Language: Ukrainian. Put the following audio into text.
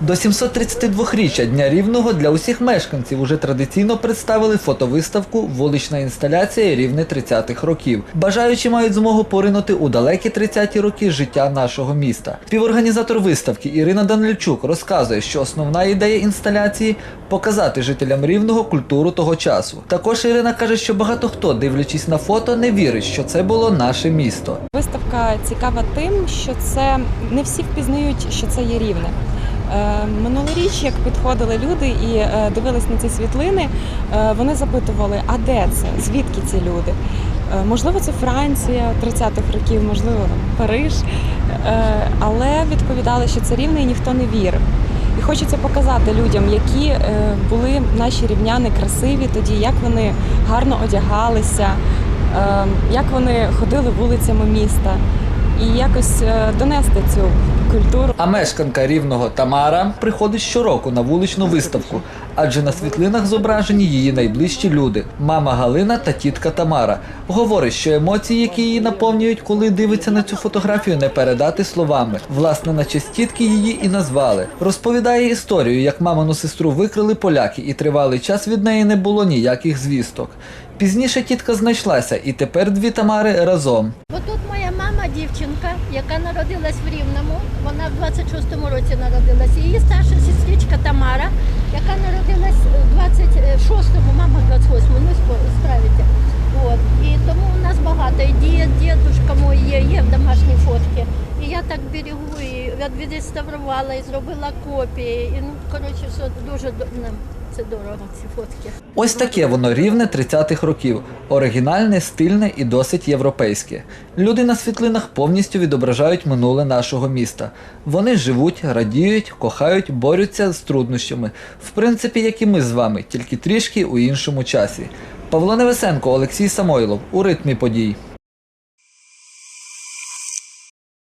До 732-річчя Дня Рівного для усіх мешканців уже традиційно представили фотовиставку Вулична інсталяція Рівне 30-х років. Бажаючі мають змогу поринути у далекі 30-ті роки життя нашого міста. Співорганізатор виставки Ірина Данильчук розказує, що основна ідея інсталяції показати жителям Рівного культуру того часу. Також Ірина каже, що багато хто, дивлячись на фото, не вірить, що це було наше місто. Виставка цікава тим, що це не всі впізнають, що це є рівне. Е, Минулоріч, як підходили люди і е, дивились на ці світлини, е, вони запитували, а де це? Звідки ці люди? Можливо, це Франція 30-х років, можливо, Париж. Але відповідали, що це рівне і ніхто не вірив. І хочеться показати людям, які були наші рівняни красиві тоді, як вони гарно одягалися, як вони ходили вулицями міста, і якось е, донести цю культуру. А мешканка рівного Тамара приходить щороку на вуличну виставку, адже на світлинах зображені її найближчі люди мама Галина та тітка Тамара. Говорить, що емоції, які її наповнюють, коли дивиться на цю фотографію, не передати словами. Власне, на честь тітки її і назвали. Розповідає історію, як мамину сестру викрили поляки, і тривалий час від неї не було ніяких звісток. Пізніше тітка знайшлася, і тепер дві Тамари разом. Дівчинка, яка народилась в Рівному. Вона в 26-му році народилась. Її старша сестричка Тамара, яка народилась в 26-му, мама в 28-му, не спо- справиться. От. І тому у нас багато. І дід, дідушка мій є, є домашні фотки. І я так берегу, і від- відреставрувала, і зробила копії. І, ну, коротше, все дуже ну, це дорого, ці фотки. Ось таке воно рівне 30-х років. Оригінальне, стильне і досить європейське. Люди на світлинах повністю відображають минуле нашого міста. Вони живуть, радіють, кохають, борються з труднощами. В принципі, як і ми з вами, тільки трішки у іншому часі. Павло Невесенко, Олексій Самойлов у ритмі подій.